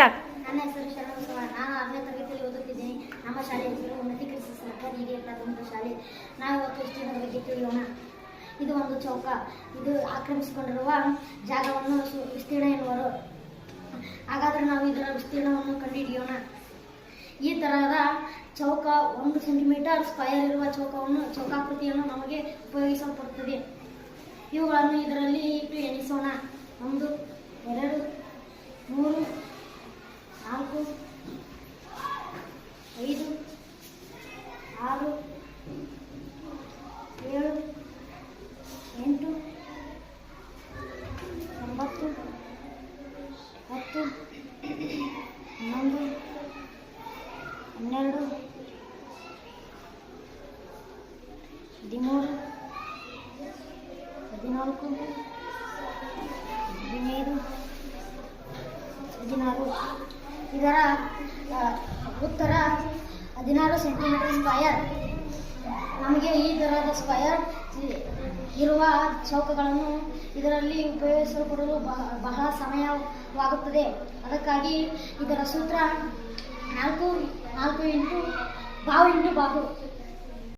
Start ನನ್ನ ಹೆಸರು ಶರಣಬಸವ ನಾನು ಆರನೇ ತರಗತಿಯಲ್ಲಿ ಓದುತ್ತಿದ್ದೇನೆ. ನಮ್ಮ ಶಾಲೆ ಹೆಸರು ಸರ್ಕಾರಿ ಹಿರಿಯ ಪ್ರಾಥಮಿಕ ಶಾಲೆ. ನಾವು ಇವತ್ತು ಬಗ್ಗೆ ತಿಳಿಯೋಣ. ಇದು ಒಂದು ಚೌಕ. ಇದು ಆಕ್ರಮಿಸಿಕೊಂಡಿರುವ ಜಾಗವನ್ನು ವಿಸ್ತೀರ್ಣ ಎನ್ನುವರು. ಹಾಗಾದರೆ ನಾವು ಇದರ ವಿಸ್ತೀರ್ಣವನ್ನು ಕಂಡುಹಿಡಿಯೋಣ. ಈ ತರಹದ ಚೌಕ ಒಂದು ಸೆಂಟಿಮೀಟರ್ ಸ್ಕ್ವಯರ್ ಇರುವ ಚೌಕವನ್ನು, ಚೌಕಾಕೃತಿಯನ್ನು ನಮಗೆ ಉಪಯೋಗಿಸಲ್ಪಡುತ್ತದೆ ಇವುಗಳನ್ನು ಇದರಲ್ಲಿ ಇಟ್ಟು ಎಣಿಸೋಣ. ಒಂದು ಆರು ಏಳು ಎಂಟು ಒಂಬತ್ತು ಹತ್ತು ಹನ್ನೊಂದು ಹನ್ನೆರಡು ಹದಿಮೂರು ಹದಿನಾಲ್ಕು ಹದಿನೈದು ಹದಿನಾರು. ಇದರ ಉತ್ತರ ಹದಿನಾರು ಸೆಂಟಿಮೀಟರ್ ಸ್ಕ್ವಯರ್ ನಮಗೆ ಈ ಥರದ ಸ್ಕ್ವಯರ್ ಇರುವ ಚೌಕಗಳನ್ನು ಇದರಲ್ಲಿ ಉಪಯೋಗಿಸಲ್ಪಡಲು ಬಹ- ಬಹಳ ಸಮಯವಾಗುತ್ತದೆ. ಅದಕ್ಕಾಗಿ ಇದರ ಸೂತ್ರ ನಾಲ್ಕು ನಾಲ್ಕು ಇಂಟು ಬಾವು ಇಂಟು ಬಾಹು.